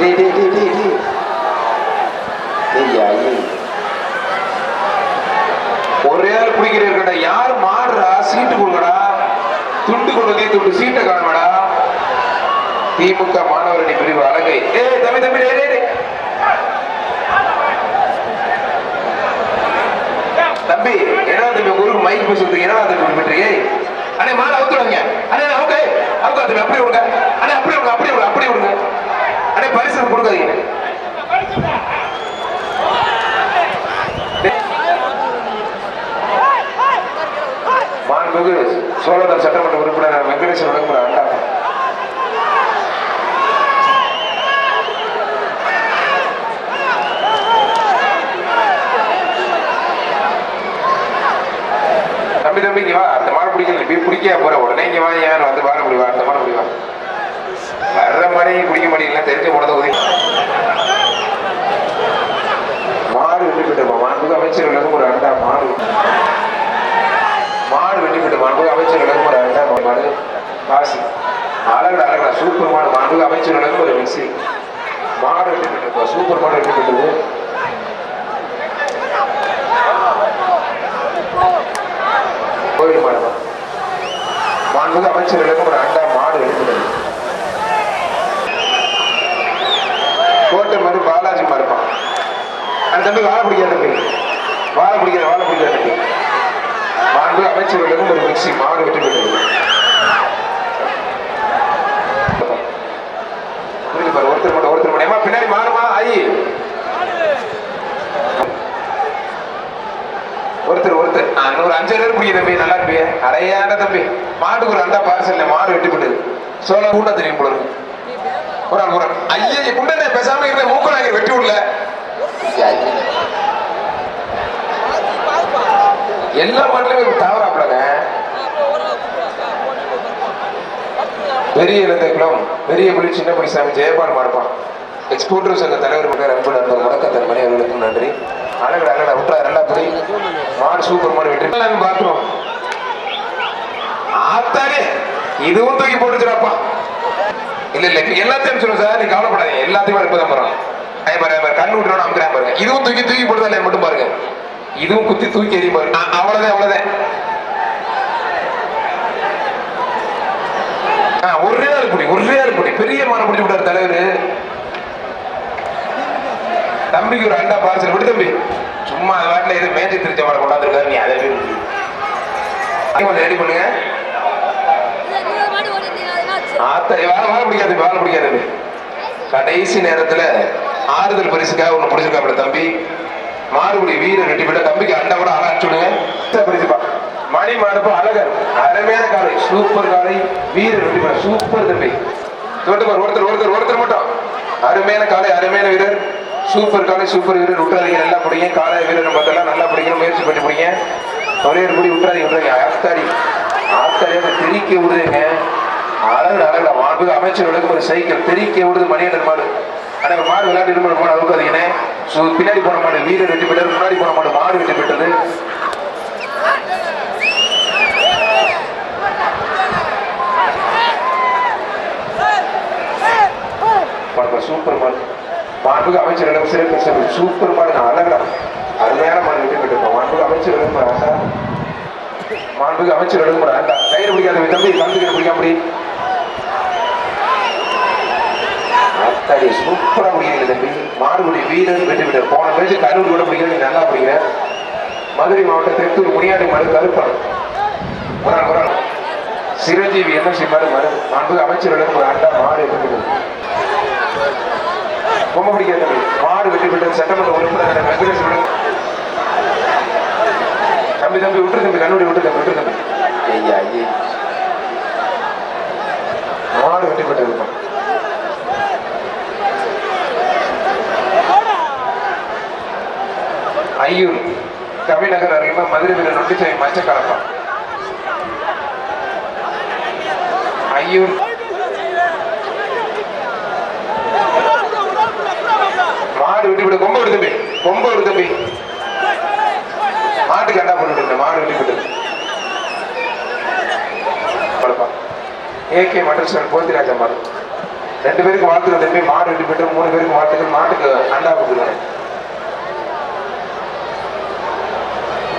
டே ஒரே ஆள் குடிக்கிறீர்களடா. யார் சீட்டு கொடுக்கடா துண்டு கொடுக்க துண்டு சீட்டை காணுடா திமுக மாணவரணி பிரிவு ஏ தம்பி தம்பி தம்பி ஏன்னா தம்பி ஊருக்கு மைக் பேசுறது? ஏன்னா தம்பி பண்றீங்க? அண்ணே மாலை அவுத்துடுவாங்க அண்ணே அவுக்க அவுக்க தம்பி அப்படி அண்ணே அப்படி விடுங்க அப்படி விடுங்க அப்படி விடுங்க. அண்ணே பரிசு கொடுக்காதீங்க. மாண்புமிகு சோழதர் சட்டமன்ற உறுப்பினர் வெங்கடேசன் வழங்குகிற அண்டா தம்பி தம்பி இங்க வா. அந்த மாடு பிடிக்கல. நீ பிடிக்க போற? உடனே இங்க வா ஏன் வந்து வாழ முடிவா அந்த மாடு முடிவா வர்ற மாதிரி பிடிக்க மாட்டீங்களா தெரிஞ்ச போனதை உதவி மாடு வெட்டி விட்டோமா மாண்புக்கு அமைச்சர் விலகும் ஒரு அண்டா மாடு. மாடு வெட்டி விட்டு மாண்புக்கு அமைச்சர் விலகும் ஒரு அண்டா மாடு. காசு. அழகு அழகா சூப்பர் மாடு மாண்புக்கு அமைச்சர் விலகும் ஒரு மிக்சி மாடு வெட்டி விட்டு சூப்பர் மாடு வெட்டி விட்டது கோயில் மாடு. மாண்புக்கு அமைச்சர் விலகும் ஒரு அண்டா மாடு வெட்டி விட்டது கோட்டை மாதிரி பாலாஜி மறுப்பான் அந்த தம்பி வாழை பிடிக்காத வாழை பிடிக்காத வாழை பிடிக்காத மாண்பு அமைச்சர்களுக்கும் ஒரு மிக்சி மாடு வெட்டி விட்டு பாரு ஒருத்தர் மட்டும் ஒருத்தர் மட்டும் பின்னாடி மாறுமா? ஐ ஒருத்தர் ஒருத்தர். ஆ, அஞ்சு பேர் பிடிக்க தம்பி நல்லா இருப்பிய. அடையாண்ட தம்பி. மாட்டுக்கு ஒரு அண்டா பார்சல்ல மாடு வெட்டி விட்டது சோழ கூட்ட தெரியும் போல ஒரு ஆள் ஒரு ஐயே குண்டனே பேசாம இருந்த மூக்கனாங்க வெட்டி விடல. எல்லா மாட்டிலுமே தவறாப்லங்க பெரிய இலந்தைக்குளம் பெரிய புலி சின்ன புலி சாமி ஜெயபால் மாடுப்பான் எக்ஸ்போர்ட்டர் சங்க தலைவர் மிக அன்பு நண்பர் முடக்கத்தன் மணி அவர்களுக்கும் நன்றி. அழகடா அழகடா விட்டா ரெண்டா புலி. மாடு சூப்பர் மாடு வெற்றி. நாங்க பாக்குறோம் ஆத்தாரே இதுவும் தூக்கி போட்டுச்சுடாப்பா. இல்ல இல்ல இப்ப எல்லாத்தையும் சொல்லுங்க சார். நீங்க கவலைப்படாதீங்க. எல்லாத்தையும் இப்பதான் போறோம். அதே பாருங்க கண்ணு விட்டுறோம் அமுக்கிறேன் பாருங்க. இதுவும் தூக்கி தூக்கி போடுதா மட்டும் பாருங்க. இதுவும் குத்தி தூக்கி எறியும் பாருங்க. அவ்வளவுதான் அவ்வளவுதான். ஒரே ஆள் குடி ஒரே ஆள் குடி. பெரிய மரம் பிடிச்சு விட்டாரு தலைவர். தம்பிக்கு ஒரு அண்டா பார்சல் விடு தம்பி. சும்மா அது வாட்டில் எது மேஜை திருச்ச மாட கொண்டாந்துருக்காரு நீ அதை கொஞ்சம் ரெடி பண்ணுங்க. ஆத்த வாழ வாழ பிடிக்காது வாழ பிடிக்காது. கடைசி நேரத்துல ஆறுதல் பரிசுக்காக ஒண்ணு பிடிச்சிருக்காப்ல தம்பி. மாறுபடி வீர வெட்டி விட தம்பிக்கு அண்டா கூட அழகா சொல்லுங்க பரிசுப்பா. மணி மாடுப்பா அழகர் அருமையான காலை சூப்பர் காலை வீர வெட்டி சூப்பர் தம்பி. தொட்டு ஒருத்தர் ஒருத்தர் ஒருத்தர் மட்டும். அருமையான காலை அருமையான வீரர். சூப்பர் காலை சூப்பர் வீரர். விட்டுறாதீங்க நல்லா பிடிங்க. காலை வீரர் பார்த்தெல்லாம் நல்லா பிடிக்கணும் முயற்சி பண்ணி பிடிங்க. ஒரே ஒரு முடி விட்டுறாதீங்க விட்டுறாங்க ஆத்தாடி ஆத்தாடியாக திரிக்க விடுதுங்க அழகு அழகு மாண்புக்கு அமைச்சர்களுக்கு ஒரு சைக்கிள். தெறிக்க விடுது மணியன் மாடு. ஆனா மாடு விளையாட்டு போன மாடு அவுக்காதீங்கண்ணே ஸோ பின்னாடி போன மாடு வீரர் வெட்டி பெற்றார் முன்னாடி போன மாடு மாடு வெட்டி பெற்றது சூப்பர் மாடு. மாண்புக்கு அமைச்சர் சிறப்பு சிறப்பு. சூப்பர் மாடு அழகா அருமையான மாடு வெட்டி பெற்றிருக்கோம் மாண்புக்கு அமைச்சர்களுக்கு ஒரு ஆண்டா மாண்புக்கு அமைச்சர்களுக்கு ஒரு ஆண்டா கயிறு பிடிக்காத தம்பி கலந்துக்கிட்டு பிடிக்காம முடி சூப்பராக சூப்பரா பிடிக்கிறீங்க தம்பி மாறுபடி வீரர் வெற்றி போன பேச்சு கரூர் கூட பிடிக்கிற நல்லா பிடிக்கிற மதுரை மாவட்டம் தெற்கூர் முனியாடி மறு கருப்பன். ஒரு முரண் சிரஞ்சீவி என்ன செய்வாரு? மரு அன்பு அமைச்சரிடம் ஒரு அண்டா மாடு இருக்குது ரொம்ப பிடிக்காது தம்பி மாடு வெற்றி சட்டமன்ற உறுப்பினர் வெங்கடேஷ் தம்பி தம்பி விட்டு தம்பி. கண்ணுடி விட்டு தம்பி விட்டு தம்பி. ஐயா ஐயே. மாடு வெற்றி இருப்பான் ஐயூர் கவிநகர் அருகே மதுரை வீரர் நொண்டிச்சாமி மச்ச கலப்பா. ஐயூர். மாடு விட்டு விடு. கொம்ப கொம்பு தம்பி. கொம்ப விடு தம்பி. மாட்டுக்கு அண்டா போட்டு மாடு விட்டு விட்டு ஏகே மட்டர் போத்திராஜா மாடு. ரெண்டு பேருக்கு வாழ்த்துக்கள் தம்பி. மாடு விட்டு போட்டு மூணு பேருக்கு வாழ்த்துக்கள். மாட்டுக்கு அண்டா கொடுத்துருவாங்க